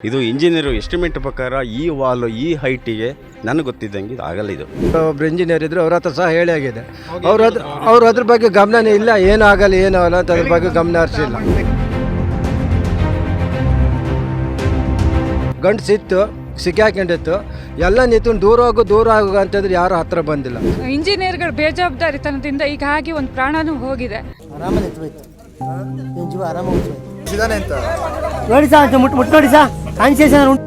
ಇದು engineer estimate ಪ್ರಕಾರ ಈ ವಾಲ್ ಈ ಹೈಟಿಗೆ ನನಗೆ ಗೊತ್ತಿದ್ದಂಗೆ ಇದು ಆಗಲ್ಲ ಇದು. ಒಬ್ರು ಇಂಜಿನಿಯರ್ ಇದ್ರು ಅವ್ರ ಹತ್ರ ಸಹ ಹೇಳಿ ಆಗಿದೆ. ಅವ್ರ ಹತ್ರ ಅವ್ರು ಅದ್ರ ಬಗ್ಗೆ ಗಮನನೇ ಇಲ್ಲ ಏನಾಗಲ್ಲ ಏನಾಗಲ್ಲ ಅಂತ ಅದ್ರ ಬಗ್ಗೆ ಗಮನ ಹರಿಸಿಲ್ಲ. ಗಂಡಸಿತ್ತು ಸಿಕ್ಕಾಕೊಂಡಿತ್ತು ಎಲ್ಲ ನಿಂತು ದೂರ ಹೋಗು ದೂರ ಹೋಗು ಅಂತಂದ್ರೆ ಯಾರು ಹತ್ರ ಬಂದಿಲ್ಲ. ಇಂಜಿನಿಯರ್ಗಳು ಬೇಜವಾಬ್ದಾರಿತನದಿಂದ ಈಗ ಹಾಗೆ ಒಂದು ಪ್ರಾಣನೂ ಹೋಗಿದೆ. ಆರಾಮ ನಿಂತು ಆರಾಮ ನಿನ್ನ ಜೀವ ಅಂತ. ನೋಡಿ ಸಾ ಮುಟ್ ಮುಟ್ ನೋಡಿ ಸಾ ಕಾನ್ಸೇಷನ್ ಉಂಟು?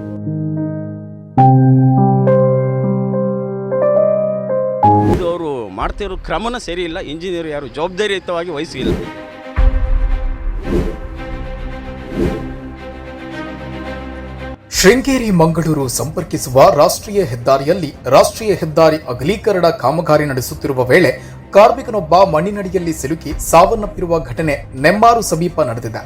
ಅವರು ಮಾಡ್ತಿರೋ ಕ್ರಮನ ಸರಿ ಇಲ್ಲ. ಇಂಜಿನಿಯರ್ ಯಾರು ಜವಾಬ್ದಾರಿಯುತವಾಗಿ ವಹಿಸಿಲ್ಲ. ಶೃಂಗೇರಿ ಮಂಗಳೂರು ಸಂಪರ್ಕಿಸುವ ರಾಷ್ಟ್ರೀಯ ಹೆದ್ದಾರಿಯಲ್ಲಿ ರಾಷ್ಟ್ರೀಯ ಹೆದ್ದಾರಿ ಅಗಲೀಕರಣ ಕಾಮಗಾರಿ ನಡೆಸುತ್ತಿರುವ ವೇಳೆ ಕಾರ್ಮಿಕನೊಬ್ಬ ಮಣ್ಣಿನಡಿಯಲ್ಲಿ ಸಿಲುಕಿ ಸಾವನ್ನಪ್ಪಿರುವ ಘಟನೆ ನೆಮ್ಮಾರು ಸಮೀಪ ನಡೆದಿದೆ.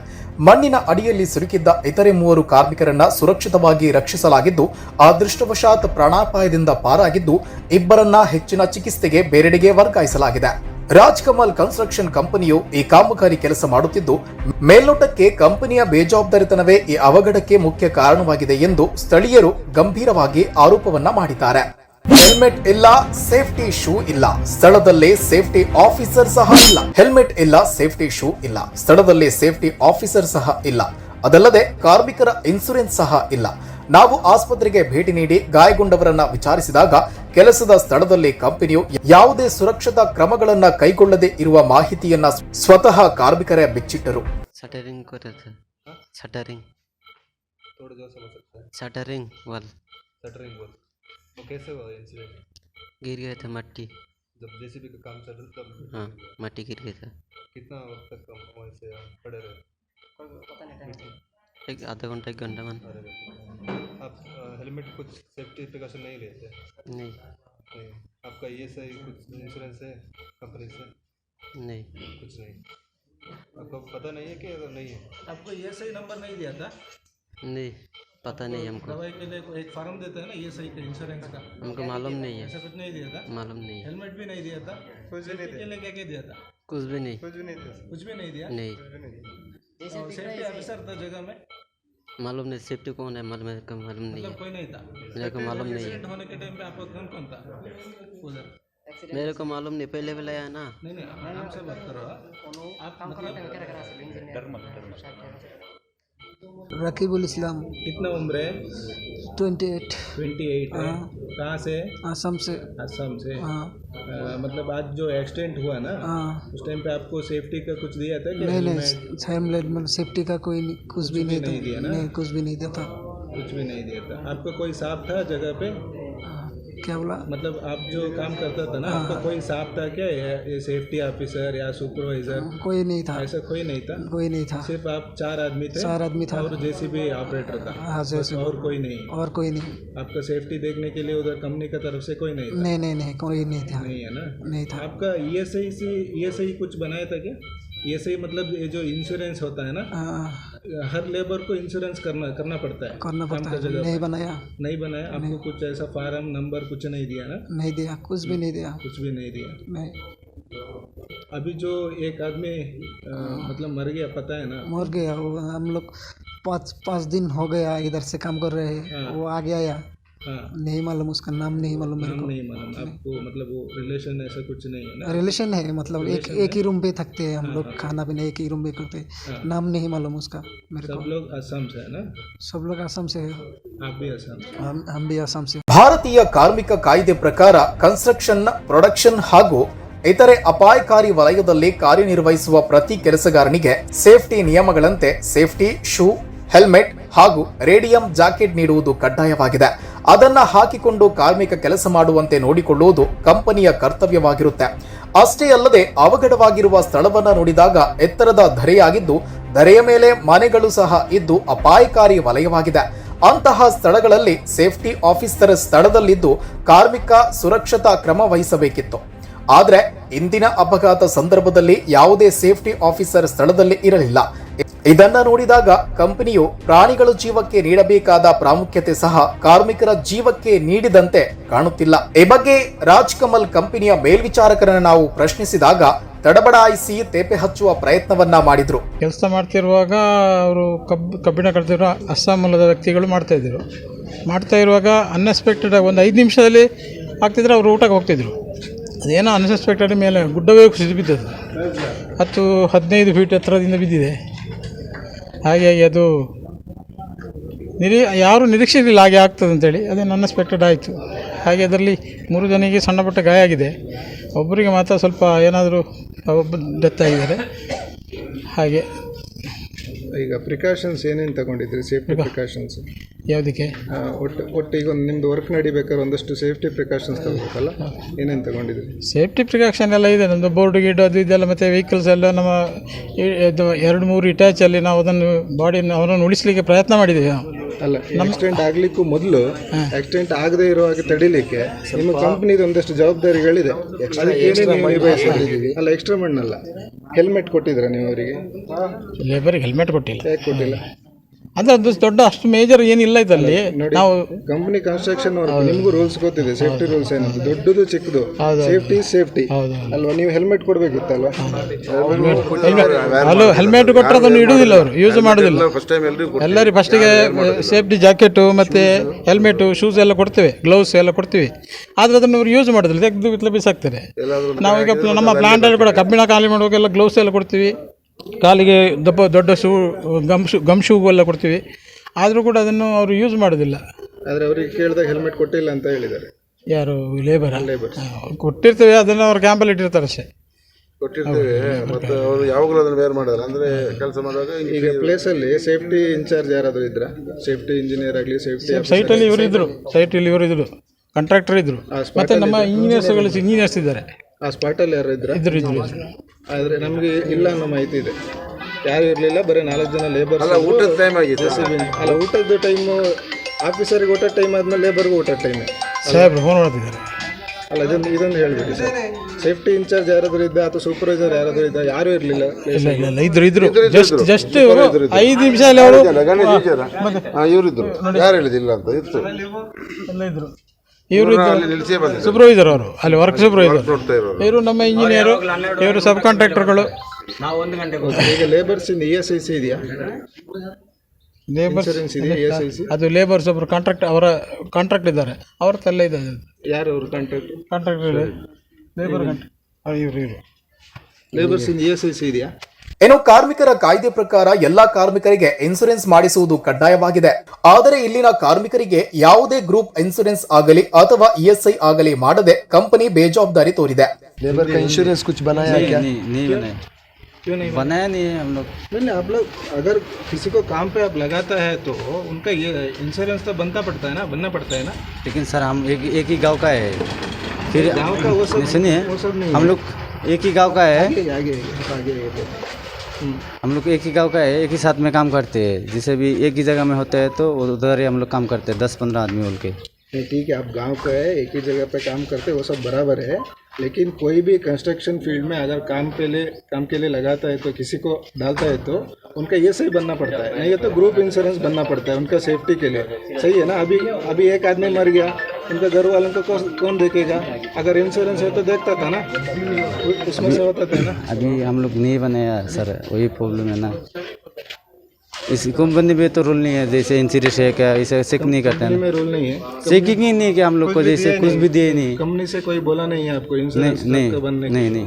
ಮಣ್ಣಿನ ಅಡಿಯಲ್ಲಿ ಸಿಲುಕಿದ್ದ ಇತರೆ ಮೂವರು ಕಾರ್ಮಿಕರನ್ನ ಸುರಕ್ಷಿತವಾಗಿ ರಕ್ಷಿಸಲಾಗಿದ್ದು, ಅದೃಷ್ಟವಶಾತ್ ಪ್ರಾಣಾಪಾಯದಿಂದ ಪಾರಾಗಿದ್ದು, ಇಬ್ಬರನ್ನ ಹೆಚ್ಚಿನ ಚಿಕಿತ್ಸೆಗೆ ಬೇರೆಡೆಗೆ ವರ್ಗಾಯಿಸಲಾಗಿದೆ. ರಾಜ್ ಕಮಲ್ ಕನ್ಸ್ಟ್ರಕ್ಷನ್ ಕಂಪನಿಯು ಈ ಕಾಮಗಾರಿ ಕೆಲಸ ಮಾಡುತ್ತಿದ್ದು, ಮೇಲ್ನೋಟಕ್ಕೆ ಕಂಪನಿಯ ಬೇಜವಾಬ್ದಾರಿತನವೇ ಈ ಅವಘಡಕ್ಕೆ ಮುಖ್ಯ ಕಾರಣವಾಗಿದೆ ಎಂದು ಸ್ಥಳೀಯರು ಗಂಭೀರವಾಗಿ ಆರೋಪವನ್ನ ಮಾಡಿದ್ದಾರೆ. ಹೆಲ್ಮೆಟ್ ಇಲ್ಲ ಸೇಫ್ಟಿ ಶೂ ಇಲ್ಲ ಸ್ಥಳದಲ್ಲೇ ಸೇಫ್ಟಿ ಆಫೀಸರ್ ಸಹ ಇಲ್ಲ ಹೆಲ್ಮೆಟ್ ಇಲ್ಲ ಸೇಫ್ಟಿ ಶೂ ಇಲ್ಲ ಸ್ಥಳದಲ್ಲೇ ಸೇಫ್ಟಿ ಆಫೀಸರ್ ಸಹ ಇಲ್ಲ ಅದಲ್ಲದೆ ಕಾರ್ಮಿಕರ ಇನ್ಸೂರೆನ್ಸ್ ಸಹ ಇಲ್ಲ ನಾವು ಆಸ್ಪತ್ರೆಗೆ ಭೇಟಿ ನೀಡಿ ಗಾಯಗೊಂಡವರನ್ನ ವಿಚಾರಿಸಿದಾಗ ಕೆಲಸದ ಸ್ಥಳದಲ್ಲಿ ಕಂಪನಿಯು ಯಾವುದೇ ಸುರಕ್ಷತಾ ಕ್ರಮಗಳನ್ನ ಕೈಗೊಳ್ಳದೆ ಇರುವ ಮಾಹಿತಿಯನ್ನ ಸ್ವತಃ ಕಾರ್ಮಿಕರೇ ಬಿಚ್ಚಿಟ್ಟರು शटरिंग को रहता है शटरिंग थोड़ा जो समझ सकते हैं शटरिंग वॉल शटरिंग बोल वो कैसे हुआ इंसिडेंट गिर गया था मट्टी। जब जेसीबी का काम चल रहा था हाँ मट्टी गिर गया था। कितना वक्त तक हम वहीं से खड़े रहे? एक आधा घंटा एक घंटा मान अरे आप हेलमेट कुछ सेफ्टी प्रिकॉशन नहीं लेते? नहीं। नहीं। आपका ये सही कुछ इंश्योरेंस है? कंपनी से? नहीं। कुछ नहीं। आपको पता नहीं है कि अगर नहीं है? आपको ये सही नंबर नहीं दिया था? नहीं। पता नहीं हमको। दवाई के लिए एक फॉर्म देते हैं ना ये सही का इंश्योरेंस का। हमको मालूम नहीं है। ऐसा कुछ नहीं दिया था? मालूम नहीं है। हेलमेट भी नहीं दिया था? सेफ्टी के लिए क्या क्या दिया था? कुछ भी नहीं। कुछ भी नहीं दिया। नहीं और सेफ्टी ऑफिसर था जगह में? मालूम नहीं सेफ्टी कौन है? मालूम मेरे को मालूम नहीं मतलब है। कोई नहीं था? मेरे को मालूम नहीं है। होने के टाइम पे आपका कौन कौन था? उधर। मेरे को मालूम नहीं पहले पहले आया ना? नहीं नहीं आराम से बात करो आप मतलब रकीबुल इस्लाम। कितना उम्र है? Twenty eight. ट्वेंटी एट है। कहाँ से? असम से। असम से। हाँ। मतलब आज जो एक्सीडेंट हुआ ना हाँ। उस टाइम पे आपको सेफ्टी का कुछ दिया था नहीं? नहीं हेमलेट मतलब सेफ्टी का कोई नहीं कुछ भी नहीं नहीं दिया ना? नहीं कुछ भी नहीं देता कुछ भी नहीं दिया था। आपका कोई साफ़ था जगह पे? क्या बोला? मतलब आप जो काम करता था ना हाँ। आपका कोई साफ़ था क्या? ये ये सेफ्टी ऑफिसर या सुपरवाइजर कोई नहीं था। ऐसा कोई नहीं था? कोई नहीं था। सिर्फ़ आप चार आदमी थे? चार आदमी था। और जेसीबी ऑपरेटर था? हाँ जैसे और कोई नहीं? और कोई नहीं। आपका सेफ्टी देखने के लिए उधर कंपनी का तरफ़ से कोई नहीं था? नहीं नहीं नहीं कोई नहीं था। नहीं है ना? नहीं था। आपका ई एस आई से ई एस आई कुछ बनाया था क्या? ई एस आई मतलब ये जो इंश्योरेंस होता है ना? हाँ, हर लेबर को इंश्योरेंस करना करना पड़ता है। करना पड़ता है। नहीं बनाया। नहीं बनाया आपको कुछ ऐसा फार्म नंबर कुछ नहीं दिया ना? नहीं दिया कुछ भी नहीं दिया। कुछ भी नहीं दिया। नहीं। अभी जो एक आदमी मतलब मर गया पता है ना? मर गया वो हम लोग पाँच पाँच दिन हो गया इधर से काम कर रहे हैं। हाँ। वो आ गया या हाँ नहीं मालूम उसका नाम नहीं मालूम मेरे नाम को नहीं मालूम आपको मतलब वो रिलेशन ऐसा कुछ नहीं है ना रिलेशन है मतलब एक Relation एक ही रूम पे थकते हैं हम हाँ, लोग हाँ। खाना पीना एक ही रूम पे करते हैं हाँ। नाम नहीं मालूम उसका मेरे सब को लोग असम से है ना सब लोग असम से है आप भी असम से हम हम भी असम से ಭಾರತೀಯ ಕಾರ್ಮಿಕ ಕಾಯ್ದೆ ಪ್ರಕಾರ ಕನ್ಸ್ಟ್ರಕ್ಷನ್ ಪ್ರೊಡಕ್ಷನ್ ಹಾಗೂ ಇತರೆ ಅಪಾಯಕಾರಿ ವಲಯದಲ್ಲಿ ಕಾರ್ಯನಿರ್ವಹಿಸುವ ಪ್ರತಿ ಕೆಲಸಗಾರನಿಗೆ ಸೇಫ್ಟಿ ನಿಯಮಗಳಂತೆ ಸೇಫ್ಟಿ ಶೂ ಹೆಲ್ಮೆಟ್ ಹಾಗೂ ರೇಡಿಯಂ ಜಾಕೆಟ್ ನೀಡುವುದು ಕಡ್ಡಾಯವಾಗಿದೆ ಅದನ್ನ ಹಾಕಿಕೊಂಡು ಕಾರ್ಮಿಕ ಕೆಲಸ ಮಾಡುವಂತೆ ನೋಡಿಕೊಳ್ಳುವುದು ಕಂಪನಿಯ ಕರ್ತವ್ಯವಾಗಿರುತ್ತೆ. ಅಷ್ಟೇ ಅಲ್ಲದೆ ಅವಘಡವಾಗಿರುವ ಸ್ಥಳವನ್ನ ನೋಡಿದಾಗ ಎತ್ತರದ ಧರೆಯಾಗಿದ್ದು, ಧರೆಯ ಮೇಲೆ ಮನೆಗಳು ಸಹ ಇದ್ದು ಅಪಾಯಕಾರಿ ವಲಯವಾಗಿದೆ. ಅಂತಹ ಸ್ಥಳಗಳಲ್ಲಿ ಸೇಫ್ಟಿ ಆಫೀಸರ್ ಸ್ಥಳದಲ್ಲಿದ್ದು ಕಾರ್ಮಿಕ ಸುರಕ್ಷತಾ ಕ್ರಮ ವಹಿಸಬೇಕಿತ್ತು. ಆದರೆ, ಇಂದಿನ ಅಪಘಾತ ಸಂದರ್ಭದಲ್ಲಿ ಯಾವುದೇ ಸೇಫ್ಟಿ ಆಫೀಸರ್ ಸ್ಥಳದಲ್ಲಿ ಇರಲಿಲ್ಲ. ಇದನ್ನ ನೋಡಿದಾಗ ಕಂಪನಿಯು ಪ್ರಾಣಿಗಳು ಜೀವಕ್ಕೆ ನೀಡಬೇಕಾದ ಪ್ರಾಮುಖ್ಯತೆ ಸಹ ಕಾರ್ಮಿಕರ ಜೀವಕ್ಕೆ ನೀಡಿದಂತೆ ಕಾಣುತ್ತಿಲ್ಲ. ಈ ಬಗ್ಗೆ ರಾಜ್ ಕಮಲ್ ಕಂಪನಿಯ ಮೇಲ್ವಿಚಾರಕರನ್ನು ನಾವು ಪ್ರಶ್ನಿಸಿದಾಗ ತಡಬಡಾಯಿಸಿ ತೇಪೆ ಹಚ್ಚುವ ಪ್ರಯತ್ನವನ್ನ ಮಾಡಿದ್ರು. ಕೆಲಸ ಮಾಡ್ತಿರುವಾಗ ಅವರು ಕಬ್ಬು ಕಬ್ಬಿಣ ಕಡ್ತಿರೋ ಅಸ್ಸಾಂ ಮೂಲದ ವ್ಯಕ್ತಿಗಳು ಮಾಡ್ತಾ ಇದ್ರು ಮಾಡ್ತಾ ಇರುವಾಗ ಅನ್ಎಕ್ಸ್ಪೆಕ್ಟೆಡ್ ಒಂದು ಐದು ನಿಮಿಷದಲ್ಲಿ ಆಗ್ತಿದ್ರೆ ಅವರು ಊಟಕ್ಕೆ ಹೋಗ್ತಿದ್ರು. ಅದೇನೋ ಅನ್ಎಕ್ಸ್ಪೆಕ್ಟೆಡ್ ಮೇಲೆ ಗುಡ್ಡವೇ ಕುಸಿದು ಬಿದ್ದದ್ದು. ಹತ್ತು, ಹದಿನೈದು ಫೀಟ್ ಎತ್ತರದಿಂದ ಬಿದ್ದಿದೆ. ಹಾಗಾಗಿ ಅದು ನಿರೀ ಯಾರು ನಿರೀಕ್ಷಿಸಲಿಲ್ಲ ಹಾಗೆ ಆಗ್ತದೆ ಅಂತೇಳಿ ಅದೇ ನನ್ನ ಎಕ್ಸ್ಪೆಕ್ಟೆಡ್ ಆಯಿತು. ಹಾಗೆ ಅದರಲ್ಲಿ ಮೂರು ಜನಿಗೆ ಸಣ್ಣ ಪುಟ್ಟ ಗಾಯ ಆಗಿದೆ. ಒಬ್ಬರಿಗೆ ಮಾತ್ರ ಸ್ವಲ್ಪ ಏನಾದರೂ ಒಬ್ಬ ಡೆತ್ ಆಗಿದ್ದಾರೆ. ಹಾಗೆ ಈಗ ಪ್ರಿಕಾಷನ್ಸ್ ಏನೇನು ತಗೊಂಡಿದ್ರಿ? ಸೇಫ್ಟಿ ಪ್ರಿಕಾಷನ್ಸ್ ಯಾವುದಕ್ಕೆ? ಒಟ್ಟು ಒಟ್ಟು ಈಗ ಒಂದು ನಿಮ್ಮದು ವರ್ಕ್ ನಡಿಬೇಕಾದ್ರೆ ಒಂದಷ್ಟು ಸೇಫ್ಟಿ ಪ್ರಿಕಾಷನ್ಸ್ ತಗೋಬೇಕಲ್ಲ? ಏನೇನು ತಗೊಂಡಿದ್ರಿ ಸೇಫ್ಟಿ ಪ್ರಿಕಾಷನ್ ಎಲ್ಲ ಇದೆ. ನಮ್ಮದು ಬೋರ್ಡ್ ಗೀಡ್ ಅದು ಇದೆಲ್ಲ ಮತ್ತು ವೆಹಿಕಲ್ಸ್ ಎಲ್ಲ ನಮ್ಮ ಇದು ಎರಡು ಮೂರು ಇಟ್ಯಾಚಲ್ಲಿ ನಾವು ಅದನ್ನು ಬಾಡಿಯನ್ನು ಅವರನ್ನು ಉಳಿಸಲಿಕ್ಕೆ ಪ್ರಯತ್ನ ಮಾಡಿದ್ದೀವಿ. ಅಲ್ಲ ಆಕ್ಸಿಡೆಂಟ್ ಆಗಲಿಕ್ಕೂ ಮೊದಲು ಆಕ್ಸಿಡೆಂಟ್ ಆಗದೇ ಇರೋ ಹಾಗೆ ತಡಿಲಿಕ್ಕೆ ನಿಮ್ಮ ಕಂಪ್ನಿದು ಒಂದಷ್ಟು ಜವಾಬ್ದಾರಿಗಳಿದೆ. ಅಲ್ಲ ಎಕ್ಸ್ಟ್ರಾ ಮಣ್ಣಲ್ಲ. ಹೆಲ್ಮೆಟ್ ಕೊಟ್ಟಿದ್ರ ನೀವು ಅವರಿಗೆ? ಲೇಬರಿಗೆ ಹೆಲ್ಮೆಟ್ ಕೊಟ್ಟಿಲ್ಲ. ಯಾಕೆ ಕೊಟ್ಟಿಲ್ಲ? ಅಂದರೆ ಅದು ದೊಡ್ಡ ಅಷ್ಟು ಮೇಜರ್ ಏನಿಲ್ಲ ಇದರಲ್ಲಿ. ನಾವು ಕಂಪನಿ ಕನ್ಸ್ಟ್ರಕ್ಷನ್ ನಿಮಗೂ ರೂಲ್ಸ್ ಗೊತ್ತಿದೆ ಸೇಫ್ಟಿ ರೂಲ್ಸ್ ಏನಂತ ದೊಡ್ಡದು ಚಿಕ್ಕದು. ಸೇಫ್ಟಿ ಸೇಫ್ಟಿ ಅಲ್ವಾ? ನೀವು ಹೆಲ್ಮೆಟ್ ಕೊಡಬೇಕಿತ್ತಲ್ವಾ? ಹಲೋ ಹೆಲ್ಮೆಟ್ ಕೊಟ್ಟರೆ ಅದನ್ನು ಇಡುವುದಿಲ್ಲ ಅವರು ಯೂಸ್ ಮಾಡೋದಿಲ್ಲ ಫಸ್ಟ್ ಫಸ್ಟಿಗೆ ಸೇಫ್ಟಿ ಜಾಕೆಟು ಮತ್ತು ಹೆಲ್ಮೆಟು ಶೂಸ್ ಎಲ್ಲ ಕೊಡ್ತೇವೆ ಗ್ಲೌಸ್ ಎಲ್ಲ ಕೊಡ್ತೀವಿ. ಆದರೆ ಅದನ್ನು ಅವರು ಯೂಸ್ ಮಾಡೋದಿಲ್ಲ ತೆಗೆದು ಬಿಸಾಕ್ತಾರೆ. ನಾವೀಗ ನಮ್ಮ ನಮ್ಮ ಪ್ಲಾಂಟಲ್ಲಿ ಕೂಡ ಕಬ್ಬಿಣ ಖಾಲಿ ಮಾಡುವಾಗೆಲ್ಲ ಗ್ಲೌಸ್ ಎಲ್ಲ ಕೊಡ್ತೀವಿ. ಕಾಲಿಗೆ ದಪ್ಪ ದೊಡ್ಡ shoe gum shoe gum shoe ಎಲ್ಲ ಕೊಡ್ತೀವಿ. ಆದರೂ ಕೂಡ ಅದನ್ನು ಅವರು ಯೂಸ್ ಮಾಡೋದಿಲ್ಲ. ಆದರೆ ಅವರಿಗೆ ಕೇಳಿದಾಗ ಹೆಲ್ಮೆಟ್ ಕೊಟ್ಟಿಲ್ಲ ಅಂತ ಹೇಳಿದ್ದಾರೆ. ಯಾರು? ಲೇಬರ್ ಲೇಬರ್ ಕೊಟ್ಟಿರ್ತೇವೆ ಅದನ್ನು ಅವ್ರು ಕ್ಯಾಂಪಲ್ಲಿ ಇಟ್ಟಿರ್ತಾರೆ ಅಷ್ಟೇ. ಕೊಟ್ಟಿರ್ತೇವೆ ಮತ್ತು ಅವರು ಯಾವಾಗಲೂ ಅದನ್ನು ವೇರ್ ಮಾಡಲ್ಲ. ಅಂದರೆ ಕೆಲಸ ಮಾಡುವಾಗ ಈಗ ಪ್ಲೇಸಲ್ಲಿ ಸೇಫ್ಟಿ ಇನ್ಚಾರ್ಜ್ ಯಾರಾದರೂ ಇದ್ರ? ಸೇಫ್ಟಿ ಇಂಜಿನಿಯರ್ ಆಗಲಿ ಸೇಫ್ಟಿ ಸೈಟಲ್ಲಿ ಇವರು ಇದ್ದರು ಸೈಟಲ್ಲಿ ಇವರು ಇದ್ದರು ಕಾಂಟ್ರಾಕ್ಟರ್ ಇದ್ದರು ಮತ್ತು ನಮ್ಮ ಇಂಜಿನಿಯರ್ಸ್ಗಳು ಇಂಜಿನಿಯರ್ಸ್ ಇದ್ದಾರೆ. ಆ ಸ್ಪಾಟಲ್ಲಿ ಯಾರು ಇದ್ರ? ಇದ್ರು ಇದ್ರು ಇದ್ರು. ಆದ್ರೆ ನಮಗೆ ಇಲ್ಲ ಅನ್ನೋ ಮಾಹಿತಿ ಇದೆ. ಯಾರು ಇರಲಿಲ್ಲ ಬರೀ ನಾಲ್ಕು ಜನ ಲೇಬರ್ ಅಲ್ಲ ಊಟದ ಟೈಮ್ ಆಗಿದೆ ಅಲ್ಲ ಊಟದ ಟೈಮು ಆಫೀಸರಿಗೆ ಊಟದ ಟೈಮ್ ಆದ್ಮೇಲೆ ಲೇಬರ್ಗೂ ಊಟದ ಟೈಮ್ ಸಾಹೇಬ್ರು ಫೋನ್ ಮಾಡ್ತಿದ್ದಾರೆ. ಅಲ್ಲ ಇದನ್ನು ಇದನ್ನು ಹೇಳ್ಬಿಡಿ ಸರ್. ಸೇಫ್ಟಿ ಇನ್ಚಾರ್ಜ್ ಯಾರಾದರೂ ಇದ್ದ ಅಥವಾ ಸೂಪರ್ವೈಸರ್ ಯಾರಾದರೂ ಇದ್ದ ಯಾರು ಇರಲಿಲ್ಲ. ಇಲ್ಲ ಇಲ್ಲ ಇಲ್ಲ ಇದ್ರು ಇದ್ರು. ಜಸ್ಟ್ ಜಸ್ಟ್ ಐದು ನಿಮಿಷದಲ್ಲಿ ಅವರು ಇವರಿದ್ರು. ಯಾರು ಹೇಳಿದಿಲ್ಲ ಅಂತ ಇತ್ತು. ಎಲ್ಲ ಇದ್ರು. ಇವರು ಸೂಪರ್ವೈಸರ್ ಅವರು. ಅಲ್ಲಿ ವರ್ಕ್ ಸೂಪರ್ವೈಸರ್ ಇವರು ನಮ್ಮ ಇಂಜಿನಿಯರು ಇವರು ಸಬ್ ಕಾಂಟ್ರಾಕ್ಟರ್ಗಳು ಈಗ ಲೇಬರ್ಸ್ ಇಂದ ಇ ಎಸ್ ಐ ಸಿ ಇದೆಯಾ? ಲೇಬರ್ಸ್ ಇದೆಯಾ ಇ ಎಸ್ ಐ ಸಿ ಅದು ಲೇಬರ್ಸ್ ಒಬ್ಬರು ಕಾಂಟ್ರಾಕ್ಟ್ ಅವರ ಕಾಂಟ್ರಾಕ್ಟ್ ಇದ್ದಾರೆ. ಅವ್ರ ತಲೆ ಇದೆ ಯಾರು ಅವರು ಕಾಂಟ್ರಾಕ್ಟ್ ಕಾಂಟ್ರಾಕ್ಟರ್ ಲೇಬರ್ ಕಾಂಟ್ರಾಕ್ಟ್ ಇವರು ಇವರು. ಲೇಬರ್ಸ್ ಇಂದ ಇ ಎಸ್ ಐ ಸಿ ಇದೆಯಾ? ಇನ್ನು ಕಾರ್ಮಿಕರ ಕಾಯ್ದೆ ಪ್ರಕಾರ ಎಲ್ಲಾ ಕಾರ್ಮಿಕರಿಗೆ ಇನ್ಸೂರೆನ್ಸ್ ಮಾಡಿಸುವುದು ಕಡ್ಡಾಯವಾಗಿದೆ ಆದರೆ ಇಲ್ಲಿನ ಕಾರ್ಮಿಕರಿಗೆ ಯಾವುದೇ ಗ್ರೂಪ್ ಇನ್ಸೂರೆನ್ಸ್ ಆಗಲಿ ಅಥವಾ ಇಎಸ್ಐ ಆಗಲಿ ಮಾಡದೆ ಕಂಪನಿ ಬೇಜವಾಬ್ದಾರಿ ತೋರಿದೆ लेबर का इंश्योरेंस कुछ बनाया क्या नहीं नहीं बनाया क्यों नहीं बनाया नहीं है हम लोग नहीं नहीं आप लोग अगर किसी को काम पे आप लगाता है तो उनका ये इंश्योरेंस तो बनता पड़ता है ना बनना पड़ता है ना लेकिन सर हम एक एक ही गांव का है फिर गांव का वो सब सुनिए वो सब नहीं हम लोग एक ही गांव का है आगे आगे आगे आगे हम्म, हम लोग एक ही गाँव का है, एक ही साथ में काम करते हैं। जिसे भी एक ही जगह में होता है तो उधर ही हम लोग काम करते हैं, दस पंद्रह आदमी बोल के। ठीक है, आप गाँव का है, एक ही जगह पे काम करते हैं, वो सब बराबर है। लेकिन कोई भी कंस्ट्रक्शन फ़ील्ड में अगर काम के लिए, काम के लिए लगाता है तो किसी को डालता है तो उनका ये सही बनना पड़ता है। नहीं, ये तो ग्रुप इंश्योरेंस बनना पड़ता है उनका सेफ्टी के लिए। सही है ना? अभी अभी एक आदमी मर गया उनका घर वालों को कौन- देखेगा? अगर इंश्योरेंस है तो देखता था ना? उसमें से होता था ना? अभी हम लोग नहीं बनाया सर। वही प्रॉब्लम है ना। इस कंपनी में तो रूल नहीं है जैसे इंश्योरेंस है क्या इसे चेक नहीं करते हैं। में रूल नहीं है। चेकिंग ही नहीं किया हम लोग को जैसे कुछ भी दिए नहीं। कंपनी से कोई बोला नहीं है आपको नहीं नहीं नहीं। नहीं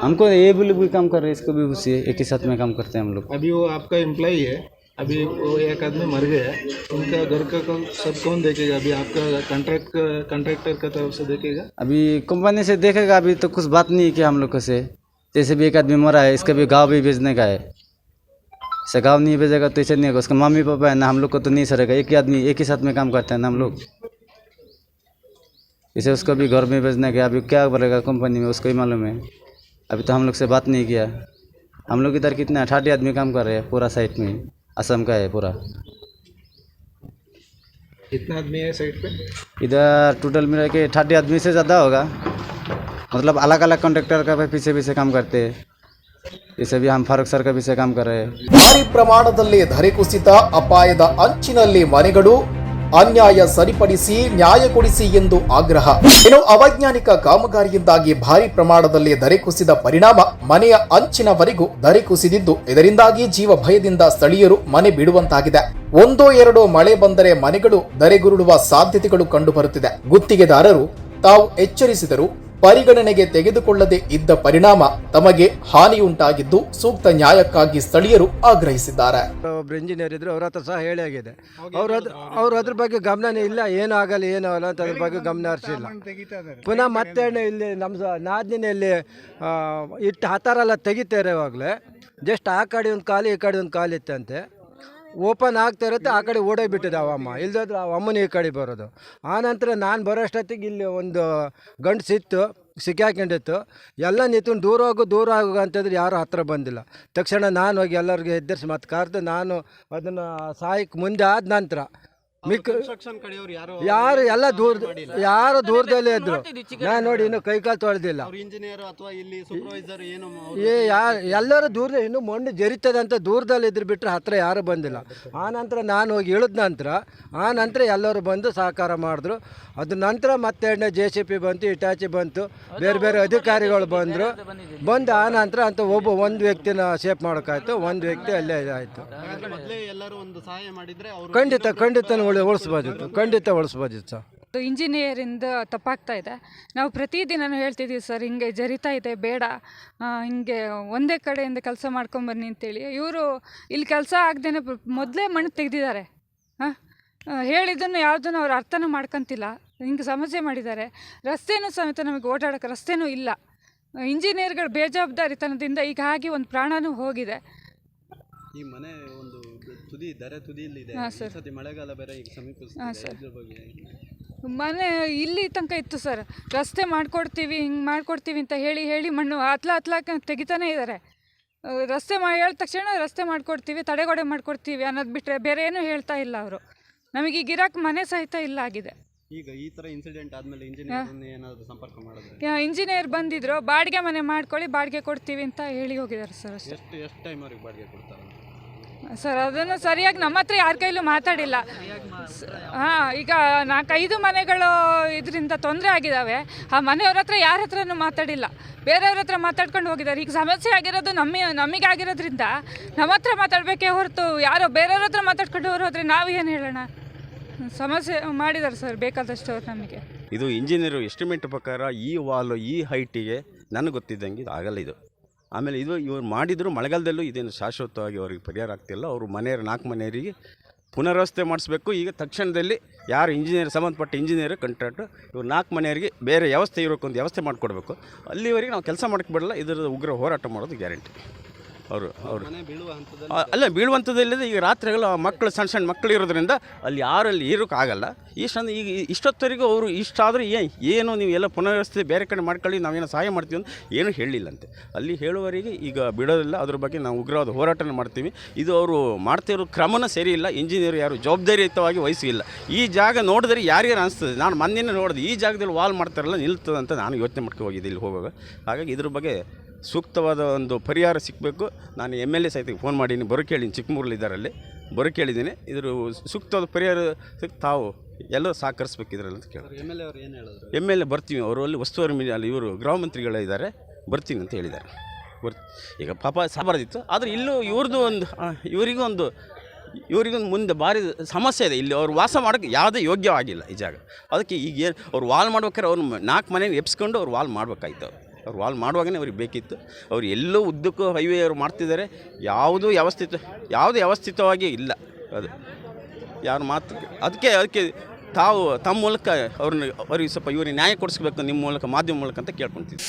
हमको ये भी लोग भी काम कर रहे हैं इसको भी है एक ही साथ में काम करते हैं हम लोग। अभी वो आपका एम्प्लॉई है अभी वो एक आदमी मर गया है उनका घर का कौन सब कौन देखेगा? अभी आपका कॉन्ट्रैक्ट कॉन्ट्रैक्टर का तरफ़ से देखेगा? अभी कंपनी से देखेगा अभी तो कुछ बात नहीं किया हम लोग से। जैसे भी एक आदमी मरा है इसका भी गाँव भी भेजने का है। ऐसे गाँव नहीं भेजेगा तो ऐसे नहीं होगा। उसका मम्मी पापा है ना हम लोग को तो नहीं सरेगा। एक ही आदमी एक ही साथ में काम करते हैं ना हम लोग। इसे उसको भी घर में भेजने का अभी क्या बोलेगा कंपनी में उसको ही मालूम है। अभी तो हम लोग से बात नहीं किया। हम लोग इधर कितना अठारह आदमी काम कर रहे हैं पूरा साइड में। असम का है पूरा। कितना आदमी है साइड पे? इधर टोटल मिला के थर्टी आदमी से ज़्यादा होगा। मतलब अलग अलग कॉन्ट्रेक्टर का पीछे पीछे काम करते हैं। जैसे भी हम फारूक सर का पीछे काम कर रहे हैं ಭಾರಿ ಪ್ರಮಾಣದಲ್ಲಿ ಧರೆ ಕುಸಿತ ಅಪಾಯದ ಅಂಚಿನಲ್ಲಿ ಮನೆಗಳು ಅನ್ಯಾಯ ಸರಿಪಡಿಸಿ ನ್ಯಾಯ ಕೊಡಿಸಿ ಎಂದು ಆಗ್ರಹ ಇನ್ನು ಅವೈಜ್ಞಾನಿಕ ಕಾಮಗಾರಿಯಿಂದಾಗಿ ಭಾರಿ ಪ್ರಮಾಣದಲ್ಲಿ ದರೆ ಕುಸಿದ ಪರಿಣಾಮ ಮನೆಯ ಅಂಚಿನವರೆಗೂ ದರೆ ಕುಸಿದಿದ್ದು ಇದರಿಂದಾಗಿ ಜೀವ ಭಯದಿಂದ ಸ್ಥಳೀಯರು ಮನೆ ಬಿಡುವಂತಾಗಿದೆ ಒಂದೋ ಎರಡೋ ಮಳೆ ಬಂದರೆ ಮನೆಗಳು ಧರೆಗುರುಳುವ ಸಾಧ್ಯತೆಗಳು ಕಂಡುಬರುತ್ತಿದೆ ಗುತ್ತಿಗೆದಾರರು ತಾವು ಎಚ್ಚರಿಸಿದರು ಪರಿಗಣನೆಗೆ ತೆಗೆದುಕೊಳ್ಳದೆ ಇದ್ದ ಪರಿಣಾಮ ತಮಗೆ ಹಾನಿಯುಂಟಾಗಿದ್ದು ಸೂಕ್ತ ನ್ಯಾಯಕ್ಕಾಗಿ ಸ್ಥಳೀಯರು ಆಗ್ರಹಿಸಿದ್ದಾರೆ. ಒಬ್ರು ಇಂಜಿನಿಯರ್ ಇದ್ರು ಅವ್ರ ಹತ್ರ ಸಹ ಹೇಳಿ ಆಗಿದೆ. ಅವ್ರ ಅದ್ರ ಅವ್ರು ಅದ್ರ ಬಗ್ಗೆ ಗಮನನೇ ಇಲ್ಲ ಏನೂ ಏನಾಗಲ್ಲ ಏನೂ ಆಗಲ್ಲ ಅಂತ ಅದ್ರ ಬಗ್ಗೆ ಗಮನ ಹರಿಸಿಲ್ಲ. ಪುನಃ ಮತ್ತೆ ಇಲ್ಲಿ ನಮ್ಮ ನಾದಿನಲ್ಲಿ ಇಟ್ಟು ಹತ್ತಾರೆಲ್ಲ ತೆಗಿತಾರೆ ಇವಾಗಲೇ. ಜಸ್ಟ್ ಆ ಕಡೆ ಒಂದು ಖಾಲಿ ಈ ಕಡೆ ಒಂದು ಖಾಲಿ ಇತ್ತಂತೆ. ಓಪನ್ ಆಗ್ತಾ ಇರುತ್ತೆ, ಆ ಕಡೆ ಓಡೋಗ್ಬಿಟ್ಟಿದೆ ಅಮ್ಮ. ಇಲ್ದಾದ್ರೆ ಆ ಅಮ್ಮನ ಈ ಕಡೆ ಬರೋದು. ಆ ನಂತರ ನಾನು ಬರೋಷ್ಟೊತ್ತಿಗೆ ಇಲ್ಲಿ ಒಂದು ಗಂಡಸಿತ್ತು ಸಿಕ್ಕಾಕೊಂಡಿತ್ತು. ಎಲ್ಲ ನಿಂತು ದೂರ ಹೋಗು ದೂರ ಹೋಗು ಅಂತಂದ್ರೆ ಯಾರೂ ಹತ್ರ ಬಂದಿಲ್ಲ. ತಕ್ಷಣ ನಾನು ಹೋಗಿ ಎಲ್ಲರಿಗೂ ಎದ್ದರಿಸಿ ಮತ್ತೆ ಕರೆದು ನಾನು ಅದನ್ನು ಸಾಯಕ್ಕೆ ಮುಂದೆ ಆದ ನಂತರ ಮಿಕ್ಕ ಯಾರು ಎಲ್ಲ ದೂರ ಯಾರು ದೂರದಲ್ಲೇ ಇದ್ರು. ನಾ ನೋಡಿ ಇನ್ನು ಕೈಕಾಲು ತೊಳೆದಿಲ್ಲ. ಇಂಜಿನಿಯರ್ ಅಥವಾ ಇಲ್ಲಿ ಸೂಪರ್ವೈಸರ್ ಏನು ಏ ಯಾರು ಎಲ್ಲರೂ ದೂರ ಇನ್ನು ಮಣ್ಣು ಜರಿತದೆ ಅಂತ ದೂರದಲ್ಲಿ ಇದ್ರು ಬಿಟ್ಟರೆ ಹತ್ರ ಯಾರು ಬಂದಿಲ್ಲ. ಆ ನಂತರ ನಾನು ಹೋಗಿ ಇಳಿದ ನಂತರ ಆ ನಂತರ ಎಲ್ಲರೂ ಬಂದು ಸಹಕಾರ ಮಾಡಿದ್ರು. ಅದ ನಂತರ ಮತ್ತೆ ಜೆ ಸಿ ಪಿ ಬಂತು ಇಟಾಚಿ ಬಂತು ಬೇರೆ ಬೇರೆ ಅಧಿಕಾರಿಗಳು ಬಂದರು. ಬಂದು ಆ ನಂತರ ಅಂತ ಒಬ್ಬ ಒಂದು ವ್ಯಕ್ತಿನ ಸೇಫ್ ಮಾಡೋಕ್ಕಾಯ್ತು ಒಂದು ವ್ಯಕ್ತಿ ಅಲ್ಲೇ ಇದಾಯಿತು. ಖಂಡಿತ ಎಲ್ಲರೂ ಒಂದು ಸಹಾಯ ಮಾಡಿದ್ರೆ ಖಂಡಿತ ಖಂಡಿತ ಉಳಿಸ್ಬೋದಿತ್ತು ಖಂಡಿತ ಉಳಿಸ್ಬೋದಿತ್ತು ಸರ್ ಇಂಜಿನಿಯರಿಂದ ತಪ್ಪಾಗ್ತಾ ಇದೆ. ನಾವು ಪ್ರತಿದಿನನೂ ಹೇಳ್ತಿದ್ದೀವಿ ಸರ್ ಹಿಂಗೆ ಜರಿತಾ ಇದೆ ಬೇಡ. ಹಿಂಗೆ ಒಂದೇ ಕಡೆಯಿಂದ ಕೆಲಸ ಮಾಡ್ಕೊಂಬನ್ನಿ ಅಂತೇಳಿ. ಇವರು ಇಲ್ಲಿ ಕೆಲಸ ಆಗದೇನೆ ಮೊದಲೇ ಮಣ್ಣು ತೆಗೆದಿದ್ದಾರೆ. ಹಾಂ ಹೇಳಿದ್ದನ್ನು ಯಾವುದನ್ನು ಅವ್ರು ಅರ್ಥನೂ ಮಾಡ್ಕೊಂತಿಲ್ಲ. ಹಿಂಗೆ ಸಮಸ್ಯೆ ಮಾಡಿದ್ದಾರೆ. ರಸ್ತೆನೂ ಸಮೇತ ನಮಗೆ ಓಡಾಡೋಕ್ಕೆ ರಸ್ತೆನೂ ಇಲ್ಲ. ಇಂಜಿನಿಯರ್ಗಳು ಬೇಜವಾಬ್ದಾರಿತನದಿಂದ ಈಗ ಆಗಿ ಒಂದು ಪ್ರಾಣನೂ ಹೋಗಿದೆ. ಈ ಮನೆ ಒಂದು ತುದಿ ದರೆ ಹಾಂ, ಸರ್. ಈ ಸತಿ ಮಳೆಗಾಲ ಬೇರೆ ಈಗ ಹಾಂ, ಸಮೀಪಿಸ್ತಿದೆ ಸರ್. ಇದ್ರ ಬಗ್ಗೆ ಮನೆ ಇಲ್ಲಿ ತನಕ ಇತ್ತು ಸರ್. ರಸ್ತೆ ಮಾಡ್ಕೊಡ್ತೀವಿ ಹಿಂಗೆ ಮಾಡ್ಕೊಡ್ತೀವಿ ಅಂತ ಹೇಳಿ ಹೇಳಿ ಮಣ್ಣು ಅತ್ಲ ಹತ್ಲಾಕ ತೆಗಿತಾನೆ ಇದ್ದಾರೆ ರಸ್ತೆ ಮಾ ಹೇಳಿದ ತಕ್ಷಣ ರಸ್ತೆ ಮಾಡ್ಕೊಡ್ತೀವಿ ತಡೆಗೋಡೆ ಮಾಡ್ಕೊಡ್ತೀವಿ ಅನ್ನೋದು ಬಿಟ್ಟರೆ ಬೇರೆ ಏನೂ ಹೇಳ್ತಾ ಇಲ್ಲ ಅವರು. ನಮಗೆ ಈಗ ಇರೋಕ್ಕೆ ಮನೆ ಸಹಿತ ಇಲ್ಲ ಆಗಿದೆ. ಈಗ ಈ ತರ ಇನ್ಸಿಡೆಂಟ್ ಆದ್ಮೇಲೆ ಇಂಜಿನಿಯರ್ ಏನಾದ್ರು ಸಂಪರ್ಕ ಮಾಡಿದ್ರೆ? ಇಂಜಿನಿಯರ್ ಬಂದಿದ್ರು ಬಾಡಿಗೆ ಮನೆ ಮಾಡ್ಕೊಳ್ಳಿ ಬಾಡಿಗೆ ಕೊಡ್ತೀವಿ ಅಂತ ಹೇಳಿ ಹೋಗಿದ್ದಾರೆ ಸರ್ ಅಷ್ಟೇ. ಎಷ್ಟು ಎಷ್ಟು ಟೈಮ್ ಅವ್ರಿಗೆ ಬಾಡಿಗೆ ಕೊಡ್ತಾರೆ? ಸರ್, ಅದನ್ನು ಸರಿಯಾಗಿ ನಮ್ಮ ಹತ್ರ ಯಾರ ಕೈಲೂ ಮಾತಾಡಿಲ್ಲ. ಹಾಂ, ಈಗ ನಾಲ್ಕೈದು ಮನೆಗಳು ಇದರಿಂದ ತೊಂದರೆ ಆಗಿದ್ದಾವೆ ಆ ಮನೆಯವ್ರ ಹತ್ರ ಯಾರ ಹತ್ರನೂ ಮಾತಾಡಿಲ್ಲ. ಬೇರೆಯವ್ರ ಹತ್ರ ಮಾತಾಡ್ಕೊಂಡು ಹೋಗಿದ್ದಾರೆ. ಈಗ ಸಮಸ್ಯೆ ಆಗಿರೋದು ನಮ್ಮ ನಮಗೆ ಆಗಿರೋದ್ರಿಂದ ನಮ್ಮ ಹತ್ರ ಮಾತಾಡಬೇಕೇ ಹೊರತು ಯಾರೋ ಬೇರೆಯವ್ರ ಹತ್ರ ಮಾತಾಡ್ಕೊಂಡು ಹೋದ್ರೆ ನಾವು ಏನು ಹೇಳೋಣ? ಸಮಸ್ಯೆ ಮಾಡಿದ್ದಾರೆ ಸರ್, ಬೇಕಾದಷ್ಟು ಅವ್ರು ನಮಗೆ. ಇದು ಇಂಜಿನಿಯರು ಎಸ್ಟಿಮೇಟ್ ಪ್ರಕಾರ ಈ ವಾಲು, ಈ ಹೈಟಿಗೆ ನನಗೆ ಗೊತ್ತಿದ್ದಂಗೆ ಇದು ಆಗಲ್ಲ ಇದು. ಆಮೇಲೆ ಇದು ಇವ್ರು ಮಾಡಿದ್ರು, ಮಳೆಗಾಲದಲ್ಲೂ ಇದೇನು ಶಾಶ್ವತವಾಗಿ ಅವ್ರಿಗೆ ಪರಿಹಾರ ಆಗ್ತಿಲ್ಲ. ಅವರು ಮನೆಯವ್ರ, ನಾಲ್ಕು ಮನೆಯವರಿಗೆ ಪುನರ್ವಸತಿ ಮಾಡಿಸ್ಬೇಕು. ಈಗ ತಕ್ಷಣದಲ್ಲಿ ಯಾರು ಇಂಜಿನಿಯರ್ ಸಂಬಂಧಪಟ್ಟ ಇಂಜಿನಿಯರ್ ಕಾಂಟ್ರಾಕ್ಟು ಇವ್ರು ನಾಲ್ಕು ಮನೆಯವರಿಗೆ ಬೇರೆ ವ್ಯವಸ್ಥೆ ಇರೋಕ್ಕೊಂದು ವ್ಯವಸ್ಥೆ ಮಾಡಿಕೊಡ್ಬೇಕು. ಅಲ್ಲಿವರೆಗೆ ನಾವು ಕೆಲಸ ಮಾಡೋಕ್ಕೆ ಬಿಡಲ್ಲ ಇದರ ಉಗ್ರ ಹೋರಾಟ ಮಾಡೋದು ಗ್ಯಾರಂಟಿ ಅವರು ಅವರು ಅಲ್ಲ ಬೀಳುವಂಥದ್ದಿಲ್ಲದೆ ಈಗ ರಾತ್ರಿಗಳು ಮಕ್ಕಳು ಸಣ್ಣ ಸಣ್ಣ ಮಕ್ಕಳು ಇರೋದ್ರಿಂದ ಅಲ್ಲಿ ಯಾರು ಅಲ್ಲಿ ಇರೋಕ್ಕಾಗಲ್ಲ ಇಷ್ಟೊಂದು ಈಗ ಇಷ್ಟೊತ್ತವರೆಗೂ ಅವರು ಇಷ್ಟಾದರೂ ಏ ಏನು ನೀವು ಎಲ್ಲ ವ್ಯವಸ್ಥೆ ಬೇರೆ ಕಡೆ ಮಾಡ್ಕೊಳ್ಳಿ ನಾವೇನೋ ಸಹಾಯ ಮಾಡ್ತೀವಿ ಅಂತ ಏನೂ ಹೇಳಿಲ್ಲಂತೆ. ಅಲ್ಲಿ ಹೇಳುವವರಿಗೆ ಈಗ ಬಿಡೋದಿಲ್ಲ ಅದ್ರ ಬಗ್ಗೆ ನಾವು ಉಗ್ರವಾದ ಹೋರಾಟನ ಮಾಡ್ತೀವಿ. ಇದು ಅವರು ಮಾಡ್ತಿರೋ ಕ್ರಮನ ಸರಿ ಇಲ್ಲ ಇಂಜಿನಿಯರ್ ಯಾರು ಜವಾಬ್ದಾರಿಯುತವಾಗಿ ವಹಿಸಿಲ್ಲ. ಈ ಜಾಗ ನೋಡಿದ್ರೆ ಯಾರಿಗಾರು ಅನಿಸ್ತದೆ? ನಾನು ಮೊನ್ನೆ ನೋಡಿದೆ ಈ ಜಾಗದಲ್ಲಿ ವಾಲ್ ಮಾಡ್ತಾರಲ್ಲ ನಿಲ್ತದಂತ ಅಂತ ನಾನು ಯೋಚನೆ ಮಾಡ್ಕೊ ಹೋಗಿದ್ದೆ ಇಲ್ಲಿ ಹೋಗುವಾಗ. ಹಾಗಾಗಿ ಇದ್ರ ಬಗ್ಗೆ ಸೂಕ್ತವಾದ ಒಂದು ಪರಿಹಾರ ಸಿಕ್ಕಬೇಕು ನಾನು ಎಂ ಎಲ್ ಎ ಸಹಿತ ಫೋನ್ ಮಾಡೀನಿ. ಬರೋ ಕೇಳೀನಿ ಚಿಕ್ಕಮೂರಲ್ಲಿ ಇದ್ದಾರಲ್ಲಿ. ಬರೋ ಕೇಳಿದ್ದೀನಿ. ಇದ್ರ ಸೂಕ್ತವಾದ ಪರಿಹಾರ ತಾವು ಎಲ್ಲ ಸಹಕರಿಸ್ಬೇಕು ಇದರಲ್ಲಿ ಅಂತ ಕೇಳಿ ಎಂ ಎಲ್ ಎ ಅವ್ರು ಏನು ಹೇಳಿದ್ರು? ಎಂ ಎಲ್ ಎ ಬರ್ತೀವಿ. ಅವರು ಅಲ್ಲಿ ವಸ್ತುವರ್ಮಿ ಅಲ್ಲಿ ಇವರು ಗೃಹ ಮಂತ್ರಿಗಳಿದ್ದಾರೆ ಬರ್ತೀನಿ ಅಂತ ಹೇಳಿದ್ದಾರೆ. ಬರ್ ಈಗ ಪಾಪ ಸಾಬಾರ್ದಿತ್ತು ಆದರೆ ಇಲ್ಲೂ ಇವ್ರದ್ದು ಒಂದು ಇವರಿಗೂ ಒಂದು ಇವರಿಗೊಂದು ಮುಂದೆ ಭಾರಿ ಸಮಸ್ಯೆ ಇದೆ. ಇಲ್ಲಿ ಅವ್ರು ವಾಸ ಮಾಡೋಕ್ಕೆ ಯಾವುದೇ ಯೋಗ್ಯವಾಗಿಲ್ಲ ಈ ಜಾಗ. ಅದಕ್ಕೆ ಈಗ ಏನು ಅವ್ರು ವಾಲ್ ಮಾಡ್ಬೇಕಾದ್ರೆ ಅವ್ರು ನಾಲ್ಕು ಮನೆಗೆ ಎಪ್ಸ್ಕೊಂಡು ಅವ್ರು ವಾಲ್ ಮಾಡ್ಬೇಕಾಯ್ತು ಅವ್ರು. ಅವ್ರು ವಾಲ್ ಮಾಡುವಾಗಲೇ ಅವ್ರಿಗೆ ಬೇಕಿತ್ತು. ಅವ್ರು ಎಲ್ಲೋ ಉದ್ದಕ್ಕೂ ಹೈವೇ ಅವ್ರು ಮಾಡ್ತಿದ್ದಾರೆ. ಯಾವುದೂ ವ್ಯವಸ್ಥಿತ, ಯಾವುದೂ ವ್ಯವಸ್ಥಿತವಾಗಿ ಇಲ್ಲ ಅದು. ಯಾರು ಮಾತು ಅದಕ್ಕೆ ಅದಕ್ಕೆ ತಾವು, ತಮ್ಮ ಮೂಲಕ ಅವ್ರನ್ನ, ಅವ್ರಿಗೆ ಸ್ವಲ್ಪ ಇವರಿಗೆ ನ್ಯಾಯ ಕೊಡಿಸ್ಬೇಕು, ನಿಮ್ಮ ಮೂಲಕ, ಮಾಧ್ಯಮ ಮೂಲಕ ಅಂತ ಕೇಳ್ಕೊತೀವಿ